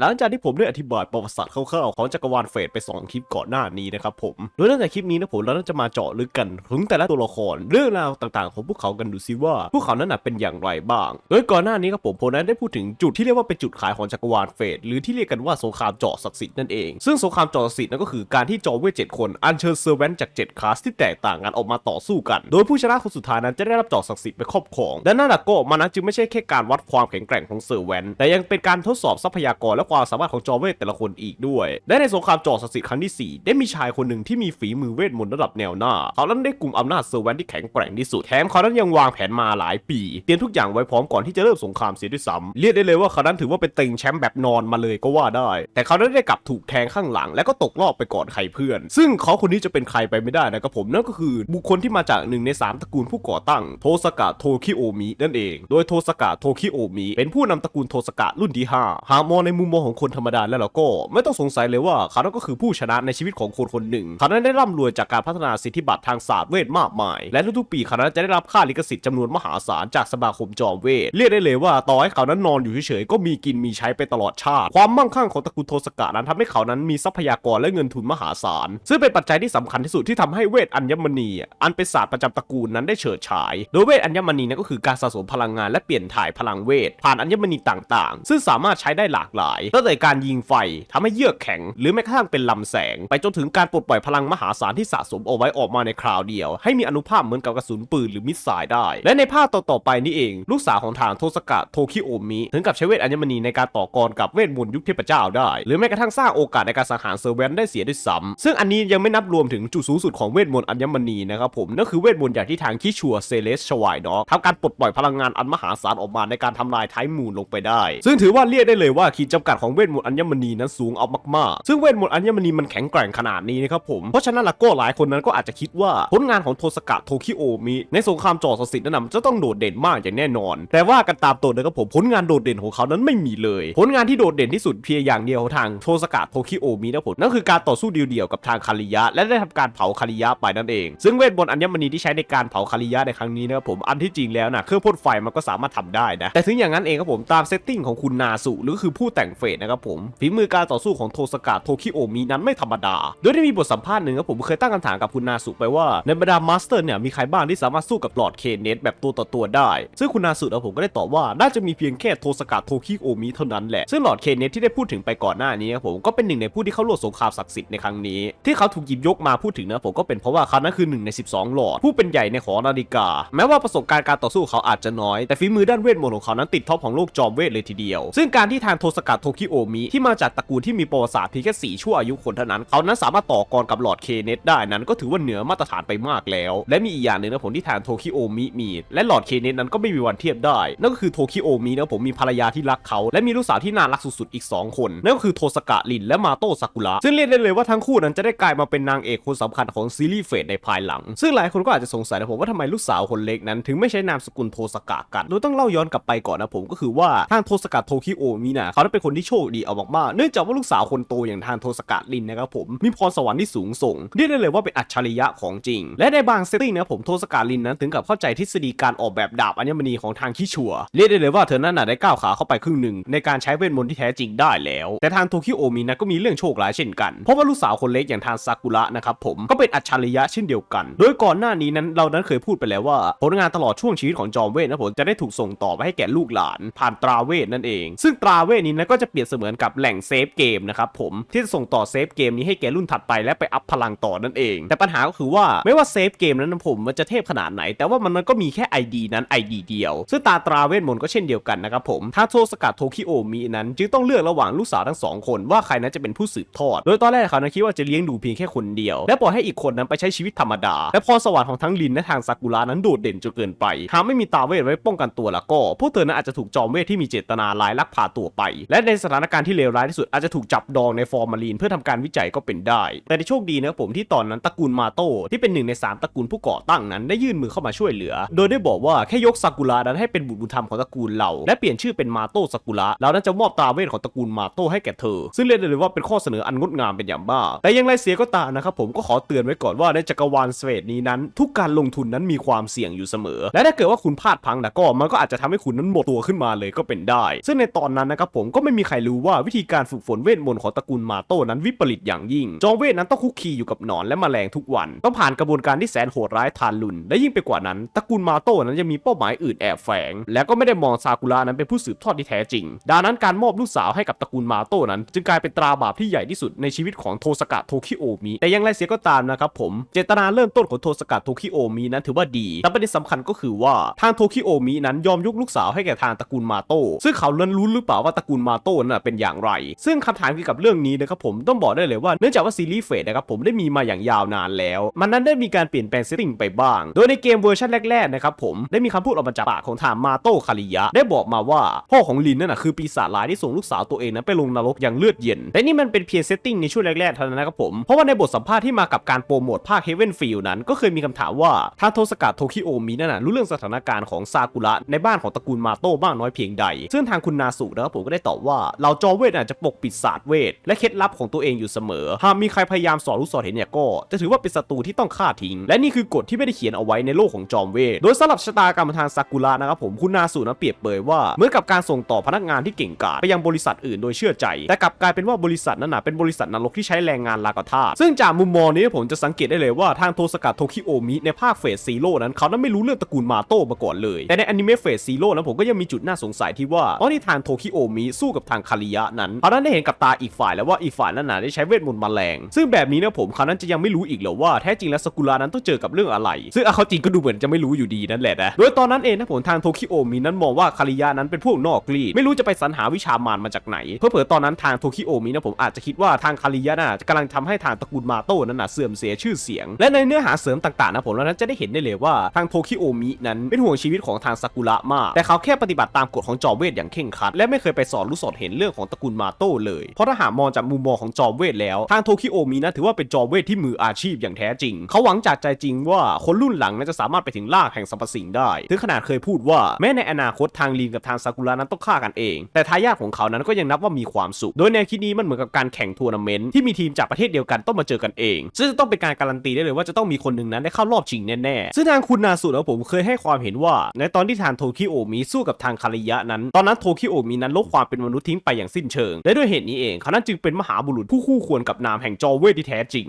หลังจากที่ผมได้อธิบายประวัติศาสตร์คร่าวๆของจักรวาลเฟดไป 2 คลิปก่อนหน้านี้นะครับผม โดยตั้งแต่คลิปนี้นะผมเราจะมาเจาะลึกกันถึงแต่ละตัวละครเรื่องราวต่างๆ ของพวกเขากันดูซิว่า พวกเขานั้นเป็นอย่างไรบ้าง โดยก่อนหน้านี้ครับผมผมนั้นได้พูดถึงจุดที่เรียกว่าเป็นจุดขายของจักรวาลเฟดหรือที่เรียกกันว่าสงครามเจาะศักดิ์สิทธิ์นั่นเอง ซึ่งสงครามเจาะศักดิ์สิทธิ์นั่นก็คือการที่จอมเวทเจ็ดคนอัญเชิญเซอร์แวนจากเจ็ดคลาสที่แตกต่างกันออกมาต่อสู้กัน โดยผู้ชนะคนสุดท้ายนั้นจะได้รับเจาะศักดิ์สิทธิ์ไปครอบครองและนั่นแหละก็มันนั้นจึงไม่ใช่แค่การวัดความแข็งแกร่งของเซอร์แวนแต่ยังเป็นการทดสอบทรัพยากรและความสามารถของจอมเวทแต่ละคนอีกด้วย และในสงครามจาะศักดิ์สิทธิ์ครั้งที่ 4 ได้มีชายคนหนึ่งที่มีฝีมือเวทมนต์ระดับแนวหน้า เขานั้นได้กลุ่มอำนาจเซอร์แวนที่แข็งแกร่งที่สุดแถมเขานั้นยังวางแผนมาหลายปี เตรียมทุกอย่างไว้พร้อมก่อนที่จะเริ่มสงครามเสียด้วยซ้ำเรียกได้เลยว่าเขานั้นถือว่าเป็นเต็งแชมป์แบบนอนมาเลยก็ว่าได้ แต่เขานั้นได้กลับถูกแทงข้างหลัง และก็ตกรอบไปก่อนใครเพื่อน ซึ่งเขาคนนี้จะเป็นใครไปไม่ได้นะครับผมนั่นก็คือบุคคลที่มาจากหนึ่งในสามตระกูลผู้ก่อตั้งโทสกะโทคิโอมินั่นเอง โดยโทสกะโทคิโอมิเป็นผู้นำตระกูลโทสกะรุ่นที่ห้าหากมองในมุมมองของคนธรรมดาแล้วเราก็ไม่ต้องสงสัยเลยว่าเขานั้นก็คือผู้ชนะในชีวิตของคนคนหนึ่งเขานั้นได้ร่ำรวยจากการพัฒนาสิทธิบัตรทางศาสตร์เวทมากมาย และทุกๆปีเขานั้นจะได้รับค่าลิขสิทธิ์จำนวนมหาศาลจากสมาคมจอมเวทเรียกได้เลยว่าต่อให้เขานั้นนอนอยู่เฉยๆก็มีกินมีใช้ไปตลอดชาติ ความมั่งคั่งของตระกูลโทสกะนั้นทำให้เขานั้นมีทรัพยากรและเงินทุนมหาศาล ซึ่งเป็นปัจจัยที่สำคัญที่สุดที่ทำให้เวทอัญมณี อันเป็นศาสตร์ประจำตระกูลนั้นได้เฉิดฉาย โดยเวทอัญมณีนั้นก็คือการสะสมพลังงานและเปลี่ยนถ่ายพลังเวทผ่านอัญมณีต่างๆ ซึ่งสามารถใช้ได้หลากหลายตั้งแต่การยิงไฟทำให้เยือกแข็ง หรือแม้กระทั่งเป็นลำแสง ไปจนถึงการปลดปล่อยพลังมหาศาลที่สะสมเอาไว้ออกมาในคราวเดียว ให้มีอนุภาพเหมือนกับกระสุนปืนหรือมิสไซล์ได้ และในภาคต่อๆไปนี่เอง ลูกสาวของทางโทสกะโทคิโอมิถึงกับใช้เวทอัญมณีในการต่อกรกับเวทมนต์ยุคเทพเจ้าได้ หรือแม้กระทั่งสร้างโอกาสในการสังหารเซอร์เวนได้เสียด้วยซ้ำซึ่งอันนี้ยังไม่นับรวมถึงจุดสูงสุดของเวทมนต์อัญมณีนะครับผมนั่นคือเวทมนต์อย่างที่ทางคิชัวเซเลสชวายเนาะทำการปลดปล่อยพลังงานอันมหาศาลออกมาในการทำลายไทมูนลงไปได้ ซึ่งถือว่าเรียกได้เลยว่าขีดจำกัดของเวทมนต์อัญมณีนั้นสูงเอามากๆ ซึ่งเวทมนต์อัญมณีมันแข็งแกร่งขนาดนี้นะครับผม เพราะฉะนั้นละก็หลายคนนั้นก็อาจจะคิดว่าผลงานของโทสกะโทคิโอมิในสงครามจอศักดิ์สิทธิ์นั้นจะต้องโดดเด่นมากอย่างแน่นอน แต่ว่ากันตามตัวนะครับผมผลงานโดดเด่นของเขานั้นไม่มีเลย ผลงานที่โดดเด่นที่สุดเพียงอย่างเดียวทางโทสกะโทคิโอมินะผมนั่นคือการต่อสู้เดี่ยวๆกับทางคาริยะ และได้ทำการเผาคาริยะไปนั่นเอง ซึ่งเวทมนต์อัญมณีที่ใช้ในการเผาคาริยะในครั้งนี้นะครับผมอันที่จริงแล้วนะเครื่องพ่นไฟมันก็สามารถทำได้นะแต่ถึงอย่างนั้นเองครับผมตามเซตติ้งของคุณนาสุหรือคือผู้แต่งเฟสนะครับผมฝีมือการต่อสู้ของโทสกะโทคิโอมินั้นไม่ธรรมดา โดยได้มีบทสัมภาษณ์หนึ่งครับผมเคยตั้งคำถามกับคุณนาสุไปว่าในบรรดามาสเตอร์เนี่ยมีใครบ้างที่สามารถสู้กับหลอดเคนเนสแบบตัวต่อตัวได้ ซึ่งคุณนาสุนะผมก็ได้ตอบว่าน่าจะมีเพียงแค่โทสกะโทคิโอมิเท่านั้นแหละซึ่งหลอดเคนเนสที่ได้พูดถึงไปก่อนหน้านี้ครับผมก็เป็นหนึ่งในผู้ที่เข้าร่วมสงครามศักดิ์สิทธิ์ในครั้งนี้ที่เขาถูกหยิบยกมาพูดถึงนะผมก็เป็นเพราะว่าเขานั้นคือหนึ่งใน 12 หลอด ผู้เป็นใหญ่ในหอนาฬิกา แม้ว่าประสบการณ์การต่อสู้เขาอาจจะน้อยแต่ฝีมือด้านเวทมนต์ของเขานั้นติดท็อปของโลกจอมเวทเลยทีเดียว ซึ่งการที่ทางโทสกะโทคิโอมิที่มาจากตระกูลที่มีประวัติศาสตร์เพียงแค่สี่ชั่วอายุคนเท่านั้น เขานั้นสามารถต่อกรกับหลอดเคเนสได้นั้น ก็ถือว่าเหนือมาตรฐานไปมากแล้ว และมีอีกอย่างหนึ่งนะผมที่ทางโทคิโอมิมี และหลอดเคเนสนั้นก็ไม่มีวันเทียบได้ นั่นก็คือโทคิโอมินะผมมีภรรยาที่รักเขา และมีลูกสาวที่น่ารักสุดๆอีก 2 คน นั่นก็คือโทสกะลินและมาโตะซากุระซึ่งเรียกได้เลยว่าทั้งคู่นั้นจะได้กลายมาเป็นนางเอกคนสำคัญของซีรีส์เฟสในภายหลัง ซึ่งหลายคนก็อาจจะสงสัยนะผมว่าทำไมลูกสาวคนเล็กนั้น ถึงไม่ใช้นามสกุลโทสกะกันโดยต้องเล่าย้อนกลับไปก่อนนะผมก็คือว่าทางโทสกะโทคิโอมินะเขาเป็นคนที่โชคดีเอามากๆเนื่องจากว่าลูกสาวคนโตอย่างทางโทสกะลินนะครับผมมีพรสวรรค์ที่สูงส่งเรียกได้เลยว่าเป็นอัจฉริยะของจริง และในบางเซตติ้งนะผมโทสกะลินนั้นถึงกับเข้าใจทฤษฎีการออกแบบดาบอัญมณีของทางคิชัวเรียกได้เลยว่าเธอนั้นน่ะได้ก้าวขาเข้าไปครึ่งหนึ่งในการใช้เวทมนต์ที่แท้จริงได้แล้ว แต่ทางโทคิโอมินะก็มีเรื่องโชคร้ายเช่นกัน เพราะว่าลูกสาวคนเล็กอย่างทางซากุระนะครับผมก็เป็นอัจฉริยะเช่นเดียวกัน โดยก่อนหน้านี้นั้นเรานั้นเคยพูดไปแล้วว่า ผลงานตลอดช่วงชีวิตของจอมเวทนะผมจะได้ถูกส่งต่อไปให้แก่ลูกหลาน ผ่านตราเวทนั่นเอง ซึ่งตราเวทนี้นะก็จะเปรียบเสมือนกับแหล่งเซฟเกมนะครับผมที่จะส่งต่อเซฟเกมนี้ให้แก่รุ่นถัดไปและไปอัพพลังต่อนั่นเอง แต่ปัญหาก็คือว่าไม่ว่าเซฟเกมนั้นผมมันจะเทพขนาดไหน แต่ว่ามันก็มีแค่ ID นั้น ID เดียว ซึ่งตาตราเวทมนต์ก็เช่นเดียวกันนะครับผมถ้าโทสกัดโทคิโอมินั้น จึงต้องเลือกระหว่างลูกสาวทั้งสองคนว่าใครนั้นจะเป็นผู้สืบทอด โดยตอนแรกเขานั้นคิดว่าจะเลี้ยงดูเพียงแค่คนเดียว และปล่อยให้อีกคนนั้นไปใช้ชีวิตธรรมดา และพรสวรรค์ของทั้งลินและทางซากุระนั้นโดดเด่นจนเกินไป หากไม่มีตาเวทไว้ป้องกันตัวแล้วก็พวกเธอนั้นอาจจะถูกจอมเวทที่มีเจตนาร้ายลักพาตัวไป และในสถานการณ์ที่เลวร้ายที่สุดอาจจะถูกจับดองในฟอร์มาลีนเพื่อทำการวิจัยก็เป็นได้ แต่ในโชคดีนะครับผมที่ตอนนั้นตระกูลมาโต้ที่เป็นหนึ่งในสามตระกูลผู้ก่อตั้งนั้นได้ยื่นมือเข้ามาช่วยเหลือ โดยได้บอกว่าแค่ยกซากุระนั้นให้เป็นบุตรบุญธรรมของตระกูลเรา และเปลี่ยนชื่อเป็นมาโต้ซากุระเรานั้นจะมอบตราเวทของตระกูลมาโต้ให้แก่เธอ ซึ่งเรียกได้เลยว่าเป็นข้อเสนออันงดงามเป็นอย่างมากแต่อยังไรเสียก็ตามนะครับผมก็ขอเตือนไว้ก่อนว่าในจักรวาลสเวทนี้นั้น ทุกการลงทุนนั้นมีความเสี่ยงอยู่เสมอ และถ้าเกิดว่าคุณพลาดพังนะก็มันก็อาจจะทำให้คุณนั้นหมดตัวขึ้นมาเลยก็เป็นได้ ซึ่งในตอนนั้นนะครับผมก็ไม่มีมีใครรู้ว่าวิธีการฝึกฝนเวทมนต์ของตระกูลมาโต้นั้นวิปริตอย่างยิ่ง จอมเวทนั้นต้องคุกคีอยู่กับหนอนและแมลงทุกวัน ต้องผ่านกระบวนการที่แสนโหดร้ายทารุณและยิ่งไปกว่านั้นตระกูลมาโต้นั้นยังมีเป้าหมายอื่นแอบแฝง และก็ไม่ได้มองซากุระนั้นเป็นผู้สืบทอดที่แท้จริง ดังนั้นการมอบลูกสาวให้กับตระกูลมาโต้นั้น จึงกลายเป็นตราบาปที่ใหญ่ที่สุดในชีวิตของโทสกะโทคิโอมิแต่อยังไรเสียก็ตามนะครับผมเจตนาเริ่มต้นของโทสกะโทคิโอมินั้นถือว่าดี แต่ประเด็นสำคัญก็คือว่าทางโทคิโอมินั้นยอมยกลูกสาวให้แก่ทางตระกูลมาโต้ซึ่งเขาเริ่รู้หรือเปล่าว่าตระกูลมาโต้นั้นนะเป็นอย่างไร ซึ่งคำถามเกี่ยวกับเรื่องนี้นะครับผมต้องบอกได้เลยว่าเนื่องจากว่าซีรีส์เฟสนะครับผมได้มีมาอย่างยาวนานแล้ว มันนั้นได้มีการเปลี่ยนแปลงเซตติ้งไปบ้าง โดยในเกมเวอร์ชันแรกๆนะครับผมได้มีคำพูดออกมาจากปากของทางมาโต้คาริยะ ได้บอกมาว่าพ่อของลินนั่นนะคือปีศาจร้ายที่ส่งลูกสาวตัวเองนั้นไปลงนรกอย่างเลือดเย็นแต่นี่มันเป็นเพียงเซตติ้งในช่วงแรกๆเท่านั้นนะครับผมเพราะว่าในบทสัมภาษณ์ที่มากับการโปรโมทภาคเฮเวนฟิลนั้น ก็เคยมีคำถามว่าทางโทสกะโทคิโอมินั่นนะรู้เรื่องสถานการณ์ของซากุระในบ้านของตระกูลมาโต้มากน้อยเพียงใด ซึ่งทางคุณนาสุนะครับผมก็ได้ตอบว่าเหล่าจอมเวทอาจจะปกปิดศาสตร์เวทและเคล็ดลับของตัวเองอยู่เสมอ หากมีใครพยายามสอนลูกศรเห็นเนี่ยก็จะถือว่าเป็นศัตรูที่ต้องฆ่าทิ้ง และนี่คือกฎที่ไม่ได้เขียนเอาไว้ในโลกของจอมเวท โดยสำหรับชะตากรรมทางซากุระนะครับผมคุณนาสุนะเปรียบเปรยว่าเหมือนกับการส่งต่อพนักงานที่เก่งกาจไปยังบริษัทอื่นโดยเชื่อใจ แต่กลับกลายเป็นว่าบริษัทนั้นนะเป็นบริษัทนรกที่ใช้แรงงานลากาธาซึ่งจากมุมมองนี้ผมจะสังเกตได้เลยว่าทางโทสกัดโทคิโอมิในภาคเฟสซีโร่นั้นเขานั้นไม่รู้เรื่องตระกูลมาโต้มาก่อนเลย แต่ในอนิเมะเฟสซีโร่นั้นผมก็ยังมีจุดน่าสงสัยที่ว่าอ๋อนี่ทางโทคิโอมิสู้กับทางคาริยะนั้นเขานั้นได้เห็นกับตาอีกฝ่ายแล้วว่าอีกฝ่ายนั้นน่ะได้ใช้เวทมนต์มาแมลงซึ่งแบบนี้นะผมเขานั้นจะยังไม่รู้อีกเหรอว่าแท้จริงแล้วสกุระนั้นต้องเจอกับเรื่องอะไร ซึ่งอาเขาจริงก็ดูเหมือนจะไม่รู้อยู่ดีนั่นแหละนะโดยตอนนั้นเองนะผมทางโทคิโอมินั้นมองว่าคาริยะนั้นเป็นพวกนอกรีดไม่รู้จะไปสรรหาวิชามารมาจากไหนเพื่อเผอตอนนั้นทางโทคิโอมินะผมอาจจะคิดว่าทางคาริยะน่ะกำลังทำให้ทางตระกูลมาโต้นั้นน่ะเสื่อมเสียชื่อเสียง และในเนื้อหาเสริมต่างๆนะผมนั้นจะได้เห็นได้เลยว่าทางโทคิโอมินั้นเป็นห่วงชีวิตของทางซากุระมาก แต่เขาแค่ปฏิบัติตามกฎของจอมเวทอย่างเคร่งครัดและไม่เคยไปสอนลูกศรเหนเรื่องของตระกูลมาโต้เลย เพราะถ้าหากมองจากมุมมองของจอมเวทแล้ว ทางโทคิโอมินะถือว่าเป็นจอมเวทที่มืออาชีพอย่างแท้จริง เขาหวังจากใจจริงว่าคนรุ่นหลังนั้นจะสามารถไปถึงรากแห่งสรรพสิ่งได้ ถึงขนาดเคยพูดว่าแม้ในอนาคตทางลีนกับทางซากุระนั้นต้องฆ่ากันเอง แต่ทายาทของเขานั้นก็ยังนับว่ามีความสุข โดยแนวคิดนี้มันเหมือนกับการแข่งทัวร์นาเมนต์ที่มีทีมจากประเทศเดียวกันต้องมาเจอกันเอง ซึ่งจะต้องเป็นการการันตีได้เลยว่าจะต้องมีคนหนึ่งนั้นได้เข้ารอบชิงแน่ๆ ซึ่งทางคุณนาสุแล้วผมเคยให้ความเห็นว่า ในตอนที่ทางโทคิโอมิสู้กับทางคาริยะนั้น ตอนนั้นโทคิโอมินั้นลบความเป็นมนุษย์ทิ้งไปอย่างสิ้นเชิง และด้วยเหตุนี้เองเขานั้นจึงเป็นมหาบุรุษผู้คู่ควรกับนามแห่งจอเวทที่แท้จริง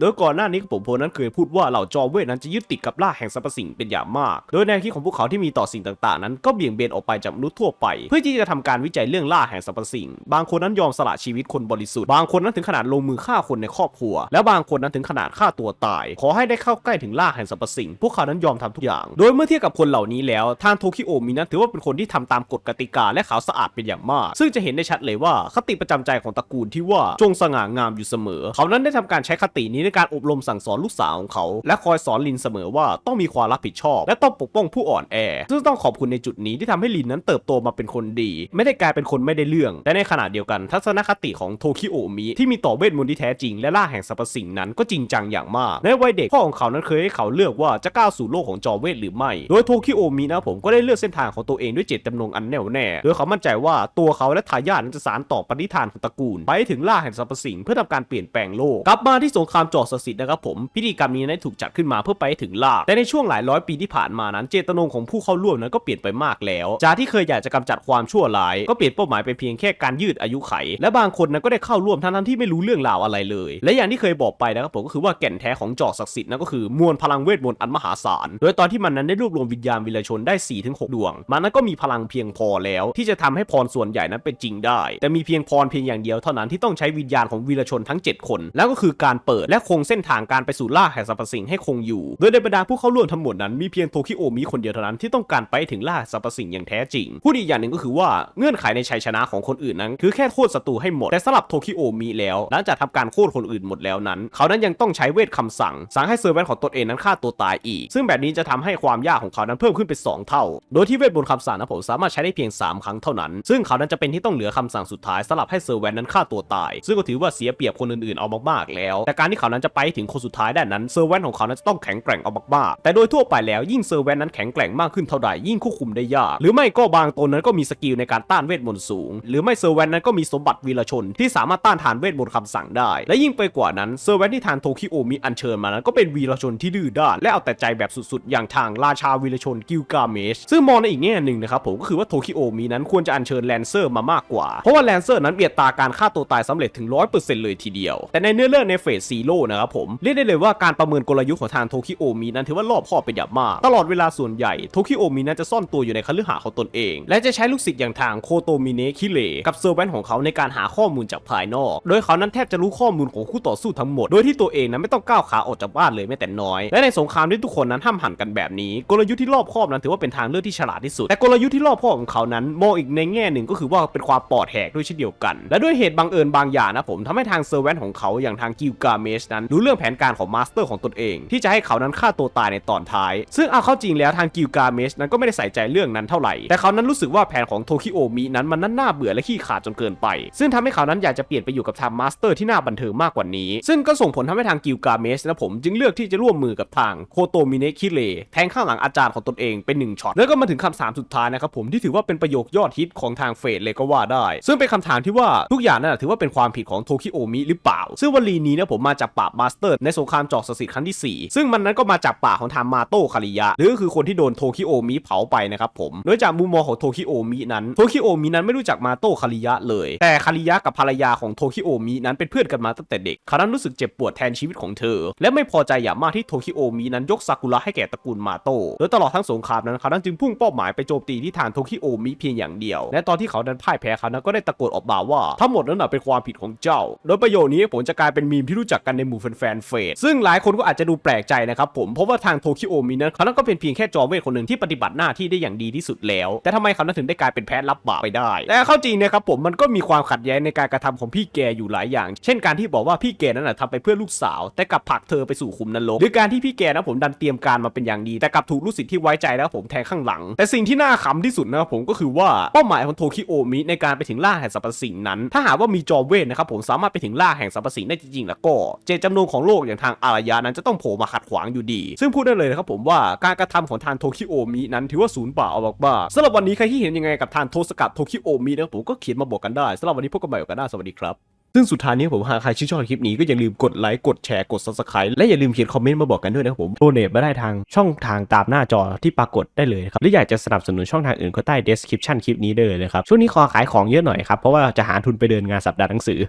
โดยก่อนหน้านี้ผมโพนั้นเคยพูดว่าเหล่าจอมเวทนั้นจะยึดติดกับล่าแห่งสรรพสิ่งเป็นอย่างมาก โดยแนวคิดของพวกเขาที่มีต่อสิ่งต่างๆ นั้นก็เบี่ยงเบนออกไปจากมนุษย์ทั่วไป เพื่อที่จะทำการวิจัยเรื่องล่าแห่งสรรพสิ่ง บางคนนั้นยอมสละชีวิตคนบริสุทธิ์ บางคนนั้นถึงขนาดลงมือฆ่าคนในครอบครัว และบางคนนั้นถึงขนาดฆ่าตัวตาย ขอให้ได้เข้าใกล้ถึงล่าแห่งสรรพสิ่ง พวกเขานั้นยอมทำทุกอย่าง โดยเมื่อเทียบกับคนเหล่านี้แล้ว ทางโทคิโอมินั้นถือว่าเป็นคนที่ทำตามกฎกติกาและขาวสะอาดเป็นอย่างมาก ซึ่งจะเห็นได้ชัดเลยว่าคติประจำใจของตระกูลที่ว่าจงสง่างามอยู่เสมอ เขานั้นได้ทำการใช้คตินี้ในการอบรมสั่งสอนลูกสาวของเขา และคอยสอนลินเสมอว่าต้องมีความรับผิดชอบ และต้องปกป้องผู้อ่อนแอ ซึ่งต้องขอบคุณในจุดนี้ที่ทำให้ลินนั้นเติบโตมาเป็นคนดี ไม่ได้กลายเป็นคนไม่ได้เรื่อง และในขณะเดียวกันทัศนคติของโทคิโอมิที่มีต่อเวทมนต์ที่แท้จริงและล่าแห่งสรรพสิ่งนั้นก็จริงจังอย่างมากในวัยเด็กพ่อของเขานั้นเคยให้เขาเลือกว่าจะก้าวสู่โลกของจอมเวทหรือไม่ โดยโทคิโอมินะผมก็ได้เลือกเส้นทางของตัวเองด้วยเจตจำนงอันแน่วแน่โดยเขามั่นใจว่าตัวเขาและทายาทนั้นจะสานต่อปณิธานของตระกูล ไปถึงล่าแห่งสรรพสิ่งเพื่อทำการเปลี่ยนแปลงโลก กลับมาที่สงครามจอศักดิ์สิทธิ์นะครับผมพิธีกรรมนี้ได้ถูกจัดขึ้นมาเพื่อไปถึงล่าแต่ในช่วงหลายร้อยปีที่ผ่านมานั้นเจตนงของผู้เข้าร่วมนั้นก็เปลี่ยนไปมากแล้วจากที่เคยอยากจะกำจัดความชั่วร้าย ก็เปลี่ยนเป้าหมายไปเพียงแค่การยืดอายุไข และบางคนนั้นก็ได้เข้าร่วมทั้งที่ไม่รู้เรื่องราวอะไรเลย และอย่างที่เคยบอกไปนะครับผมก็คือว่าแก่นแท้ของจอศักดิ์สิทธิ์นั่นก็คือมวลพลังเวทมนต์อันมหาศาลโดยตอนที่มันนั้นได้รวบรวมวิญญาณวิรชนได้4-6ดวง มันนั้นก็มีพลังเพียงพอแล้ว ที่จะทำให้พรส่วนใหญ่นั้นเป็นจริงได้ แต่มีเพียงพรเพียงอย่างเดียวเท่านั้นที่ต้องใช้วิญญาณของวีรชนทั้ง 7 คน แล้วก็คือการเปิดและคงเส้นทางการไปสู่ล่าแห่งสรรพสิ่งให้คงอยู่ โดยในบรรดาผู้เข้าร่วมทั้งหมดนั้นมีเพียงโทคิโอมิคนเดียวเท่านั้นที่ต้องการไปถึงล่าสรรพสิ่งอย่างแท้จริง พูดอีกอย่างหนึ่งก็คือว่าเงื่อนไขในชัยชนะของคนอื่นนั้น คือแค่โค่นศัตรูให้หมด แต่สำหรับโทคิโอมิแล้วหลังจากทำการโค่นคนอื่นหมดแล้วนั้น เขานั้นยังต้องใช้เวทคำสั่ง สั่งให้เซอร์แวนของตนเองนั้นฆ่าตัวตายอีก ซึ่งแบบนี้จะทำให้ความยากของเขานั้นเพิ่มขึ้นเป็นสองเท่า โดยที่เวทบนต์คำสั่งนะผมสามารถใช้ได้เพียง 3 ครั้งเท่านั้น ซึ่งเขานั้นจะเป็นที่ต้องเหลือคำสั่งสุดท้ายสำหรับให้เซอร์แวนนั้นฆ่าตัวตาย ซึ่งก็ถือว่าเสียเปรียบคนอื่นๆเอามากๆแล้ว แต่การที่เขานั้นนั้นจะไปถึงคนสุดท้ายได้นั้นเซอร์แวนของเขานั้นจะต้องแข็งแกร่งเอามากๆแต่โดยทั่วไปแล้วยิ่งเซอร์แวนนั้นแข็งแกร่งมากขึ้นเท่าใดยิ่งควบคุมได้ยาก หรือไม่ก็บางตนนั้นก็มีสกิลในการต้านเวทมนต์สูง หรือไม่เซอร์แวนนั้นก็มีสมบัติวีรชนที่สามารถต้านทานเวทมนต์คำสั่งได้ และยิ่งไปกว่านั้นเซอร์แวนที่ทานโทคิโอมิอัญเชิญมานั้นก็เป็นวีรชนที่ดื้อด้านและเอาแต่ใจแบบสุดๆ อย่างทางราชาวีรชนกิลกาเมชซึ่งมองในอีกแง่หนึ่งนะครับผมก็คือว่าโทคิโอมินั้นควรจะอัญเชิญแลนเซอร์มามากกว่าเพราะว่าแลนเซอร์นั้นมีอัตราการฆ่าตัวตายสำเร็จถึง100%เลยทีเดียวแต่ในเนื้อเรื่องในเฟสซีโร่นะครับผมเรียกได้เลยว่าการประเมินกลยุทธ์ของทางโทคิโอมินั้นถือว่ารอบคอบเป็นอย่างมาก ตลอดเวลาส่วนใหญ่โทคิโอมินั้นจะซ่อนตัวอยู่ในคฤหาสน์ของตนเอง และจะใช้ลูกศิษย์อย่างทางโคโตมิเนะคิเลกับเซอร์แวนของเขาในการหาข้อมูลจากภายนอก โดยเขานั้นแทบจะรู้ข้อมูลของคู่ต่อสู้ทั้งหมด โดยที่ตัวเองนั้นไม่ต้องก้าวขาออกจากบ้านเลยแม้แต่น้อย และในสงครามที่ทุกคนนั้นห้ามหันกันแบบนี้ กลยุทธ์ที่รอบคอบนั้นถือว่าเป็นทางเลือกที่ฉลาดที่สุด แต่กลยุทธ์ที่รอบคอบของเขานั้นมองอีกในแง่หนึ่งก็คือว่าเป็นความปลอดแหกด้วยเช่นเดียวกัน และด้วยเหตุบังเอิญบางอย่างนะผมทำให้ทางเซอร์แวนของเขาอย่างทางกิลกาเมชนั้นรู้เรื่องแผนการของมาสเตอร์ของตนเอง ที่จะให้เขานั้นฆ่าตัวตายในตอนท้าย ซึ่งเอาเข้าจริงแล้วทางกิลกาเมชนั้นก็ไม่ได้ใส่ใจเรื่องนั้นเท่าไหร่ แต่เขานั้นรู้สึกว่าแผนของโทคิโอมินั้นมันนั้นน่าเบื่อและขี้ขาดจนเกินไป ซึ่งทำให้เขานั้นอยากจะเปลี่ยนไปอยู่กับทางมาสเตอร์ที่น่าบันเทิงมากกว่านี้ ซึ่งก็ส่งผลทำให้ทางกิลกาเมชนะผมจึงเลือกที่จะร่วมมือกับทางโคโตมิเนะคิเลแทงข้างหลังอาจารย์ของตนเองเป็นหนึ่งช็อตแล้วก็มาถึงคำถามสุดท้ายนะครับผมที่ถือว่าเป็นประโยคยอดฮิตของทางเฟดเลยก็ว่าได้ ซึ่งเป็นคำถามที่ว่าทุกอย่างนั้นถือว่าเป็นความผิดของโทคิโอมิหรือเปล่า ซึ่งวลีนี้นะผมมาจากปากมาสเตอร์ในสงครามจอกศักดิ์สิทธิ์ครั้งที่สี่ซึ่งมันนั้นก็มาจากป่าของทางมาโตคาริยะ หรือก็คือคนที่โดนโทคิโอมิเผาไปนะครับผม โดยจากมุมมองของโทคิโอมินั้นโทคิโอมินั้นไม่รู้จักมาโตคาริยะเลย แต่คาริยะกับภรรยาของโทคิโอมินั้นเป็นเพื่อนกันมาตั้งแต่เด็กเขานั้นรู้สึกเจ็บปวดแทนชีวิตของเธอ และไม่พอใจอย่างมากที่โทคิโอมินั้นยกซากุระให้แก่ตระกูลมาโตโดยตลอดทั้งสงครามนั้นเขานั้นจึงพุ่งเป้าหมายไปโจมตีที่ทางโทคิโอมิเพียงอย่างเดียว และตอนที่เขานั้นพ่ายแพ้เขานั้นก็ได้ตะโกนออกมาว่าทั้งหมดนั้นเป็นความผิดของเจ้า โดยประโยคนี้ผมจะกลายเป็นมีมที่รู้จักกันในหมู่แฟนๆเฟสซึ่งหลายคนก็อาจจะดูแปลกใจนะครับผมเพราะว่าทางโทคิโอมินั้นเขานั้นก็เป็นเพียงแค่จอมเวทคนหนึ่งที่ปฏิบัติหน้าที่ได้อย่างดีที่สุดแล้ว แต่ทำไมเขานั้นถึงได้กลายเป็นแพ้รับบาปไปได้แต่เข้าจริงนะครับผมมันก็มีความขัดแย้งในการกระทำของพี่แกอยู่หลายอย่าง เช่นการที่บอกว่าพี่แกนั้นนะทำไปเพื่อลูกสาว แต่กลับผลักเธอไปสู่ขุมนรกหรือการที่พี่แกนะผมดันเตรียมการมาเป็นอย่างดี แต่กลับถูกลูกศิษย์ที่ไว้ใจแล้วผมแทงข้างหลัง แต่สิ่งที่น่าขำที่สุดนะครับผมก็คือว่าเป้าหมายของโทคิโอมิในการไปถึงล่าแห่งสรรพสิ่งนั้น ถ้าหากว่ามีจอมเวทนะครับผมสามารถไปถึงล่าแห่งสรรพสิ่งได้จริงๆแล้วก็เจจำนงของโลกอย่างทางอารยะนั้นจะต้องโผล่มาขัดขวางอยู่ดี ซึ่งพูดได้เลยนะครับผมว่าการกระทำของทางโทคิโอมินั้นถือว่าศูนย์เปล่าเอาบ้าสำหรับวันนี้ใครที่เห็นยังไงกับทางโทสกัดโทคิโอมินะครับผมก็เขียนมาบอกกันได้สำหรับวันนี้พบกันใหม่กันได้สวัสดีครับซึ่งสุดท้ายนี้ผมหากใครชื่นชอบคลิปนี้ก็อย่าลืมกดไลค์กดแชร์กด subscribe และอย่าลืมเขียนคอมเมนต์มาบอกกันด้วยนะครับผมโดเนทมาได้ทางช่องทางตามหน้าจอที่ปรากฏได้เลยครับหรืออยากจะสนับสนุนช่องทางอื่นก็ใต้ description คลิปนี้ได้เลยนะครับช่วงนี้ขอขายของเยอะหน่อยครับเพราะว่าจะหาทุนไปเดินงานสัปดาห์หนังสือ